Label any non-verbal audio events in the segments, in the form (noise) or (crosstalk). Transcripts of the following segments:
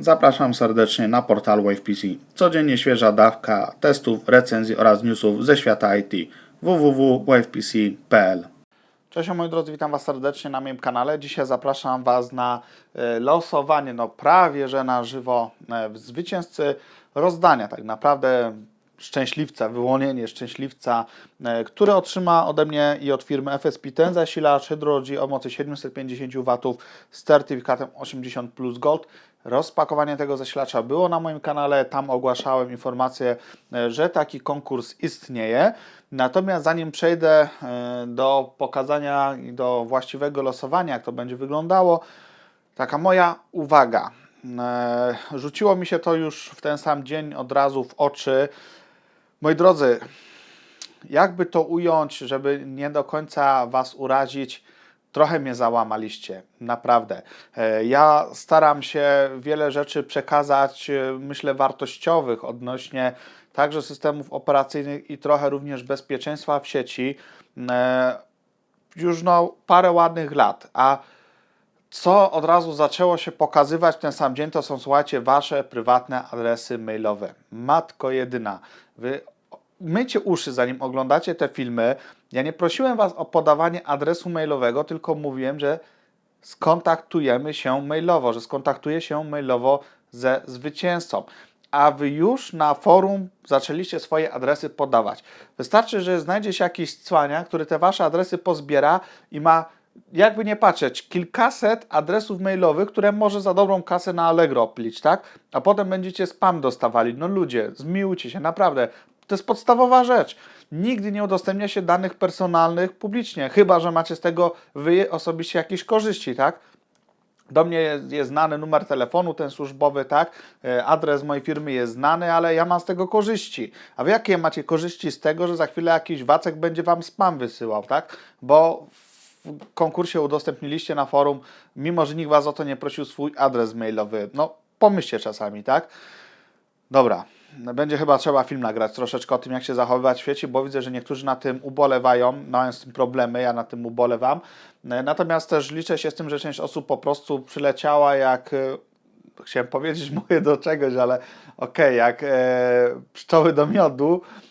Zapraszam serdecznie na portal WavePC. Codziennie świeża dawka testów, recenzji oraz newsów ze świata IT. www.wavepc.pl Cześć moi drodzy, witam Was serdecznie na moim kanale. Dzisiaj zapraszam Was na e, losowanie, no prawie że na żywo e, zwycięzcy rozdania. Tak naprawdę szczęśliwca, wyłonienie szczęśliwca, e, który otrzyma ode mnie i od firmy FSP ten zasilacz Hydro-G o mocy 750 W z certyfikatem 80 plus Gold. Rozpakowanie tego zasilacza było na moim kanale, tam ogłaszałem informację, e, że taki konkurs istnieje. Natomiast zanim przejdę e, do pokazania i do właściwego losowania, jak to będzie wyglądało, taka moja uwaga. Rzuciło mi się to już w ten sam dzień od razu w oczy. Moi drodzy, jakby to ująć, żeby nie do końca Was urazić, trochę mnie załamaliście, naprawdę. E, ja staram się wiele rzeczy przekazać, e, myślę, wartościowych odnośnie także systemów operacyjnych i trochę również bezpieczeństwa w sieci. E, już no parę ładnych lat, a co od razu zaczęło się pokazywać w ten sam dzień, to są, słuchajcie, wasze prywatne adresy mailowe. Matko jedyna. Wy myjcie uszy, zanim oglądacie te filmy. Ja nie prosiłem was o podawanie adresu mailowego, tylko mówiłem, że skontaktujemy się mailowo, że skontaktuję się mailowo ze zwycięzcą. A wy już na forum zaczęliście swoje adresy podawać. Wystarczy, że znajdzie się jakiś cwania, który te wasze adresy pozbiera i ma jakby nie patrzeć, kilkaset adresów mailowych, które może za dobrą kasę na Allegro oplić, tak? A potem będziecie spam dostawali. No ludzie, zmiłujcie się, naprawdę. To jest podstawowa rzecz. Nigdy nie udostępnia się danych personalnych publicznie, chyba że macie z tego wy osobiście jakieś korzyści, tak? Do mnie jest, jest, znany numer telefonu, ten służbowy, tak? E, adres mojej firmy jest znany, ale ja mam z tego korzyści. A wy jakie macie korzyści z tego, że za chwilę jakiś wacek będzie wam spam wysyłał, tak? Bo w konkursie udostępniliście na forum, mimo że nikt was o to nie prosił, swój adres mailowy. No, pomyślcie czasami, tak? Dobra, będzie chyba trzeba film nagrać troszeczkę o tym, jak się zachowywać w świecie, bo widzę, że niektórzy na tym ubolewają, mają z tym problemy, ja na tym ubolewam. Natomiast też liczę się z tym, że część osób po prostu przyleciała jak e, chciałem powiedzieć (laughs) moje do czegoś, ale okej, okay, jak e, pszczoły do miodu, E,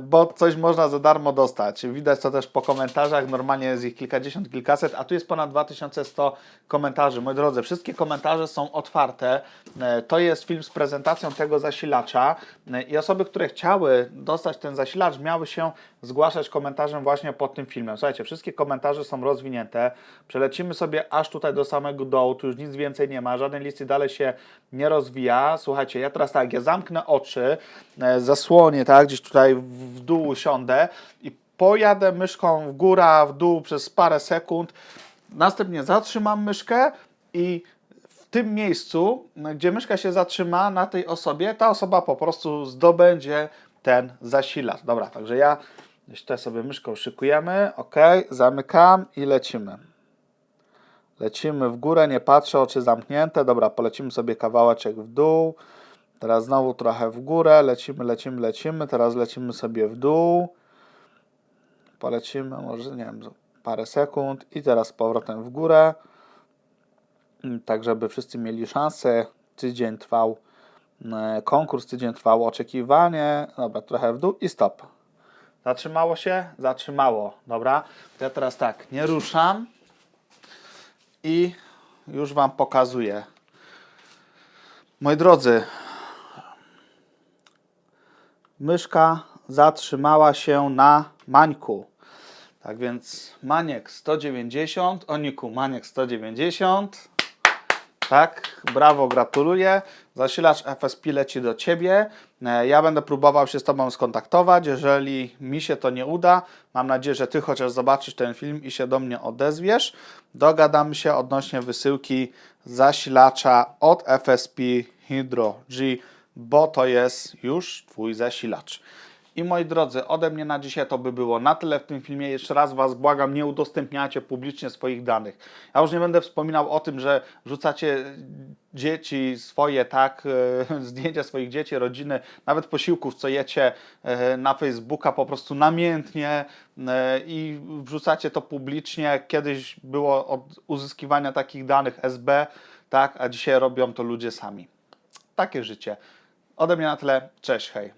bo coś można za darmo dostać. Widać to też po komentarzach, normalnie jest ich kilkadziesiąt, kilkaset, a tu jest ponad 2100 komentarzy. Moi drodzy, wszystkie komentarze są otwarte. E, to jest film z prezentacją tego zasilacza e, i osoby, które chciały dostać ten zasilacz, miały się zgłaszać komentarzem właśnie pod tym filmem. Słuchajcie, wszystkie komentarze są rozwinięte. Przelecimy sobie aż tutaj do samego dołu, tu już nic więcej nie ma, żaden listy dalej się nie rozwija. Słuchajcie, ja teraz tak, ja zamknę oczy, zasłonię, tak, gdzieś tutaj tutaj w dół siądę i pojadę myszką w górę, w dół przez parę sekund, następnie zatrzymam myszkę i w tym miejscu, gdzie myszka się zatrzyma na tej osobie, ta osoba po prostu zdobędzie ten zasilacz. Dobra, także ja tutaj sobie myszką szykujemy, ok, zamykam i lecimy. Lecimy w górę, nie patrzę, oczy zamknięte. Dobra, polecimy sobie kawałeczek w dół. Teraz znowu trochę w górę, lecimy, lecimy, lecimy. Teraz lecimy sobie w dół. Polecimy, może nie wiem, parę sekund i teraz z powrotem w górę. Tak, żeby wszyscy mieli szansę. Tydzień trwał e, konkurs, tydzień trwało oczekiwanie. Dobra, trochę w dół i stop. Zatrzymało się? Zatrzymało. Dobra, ja teraz tak, nie ruszam i już Wam pokazuję. Moi drodzy, myszka zatrzymała się na Mańku. Tak więc Maniek 190, Oniku Maniek 190. Tak, brawo, gratuluję. Zasilacz FSP leci do Ciebie. E, ja będę próbował się z Tobą skontaktować. Jeżeli mi się to nie uda, mam nadzieję, że Ty chociaż zobaczysz ten film i się do mnie odezwiesz. Dogadamy się odnośnie wysyłki zasilacza od FSP Hydro G bo to jest już Twój zasilacz. I moi drodzy, ode mnie na dzisiaj to by było na tyle w tym filmie. Jeszcze raz Was błagam, nie udostępniacie publicznie swoich danych. Ja już nie będę wspominał o tym, że wrzucacie dzieci swoje, tak, e, (laughs) zdjęcia swoich dzieci, rodziny, nawet posiłków, co jecie e, na Facebooka po prostu namiętnie e, i wrzucacie to publicznie. Kiedyś było od uzyskiwania takich danych SB tak, a dzisiaj robią to ludzie sami. Takie życie. Ode mnie na tyle, cześć, hej.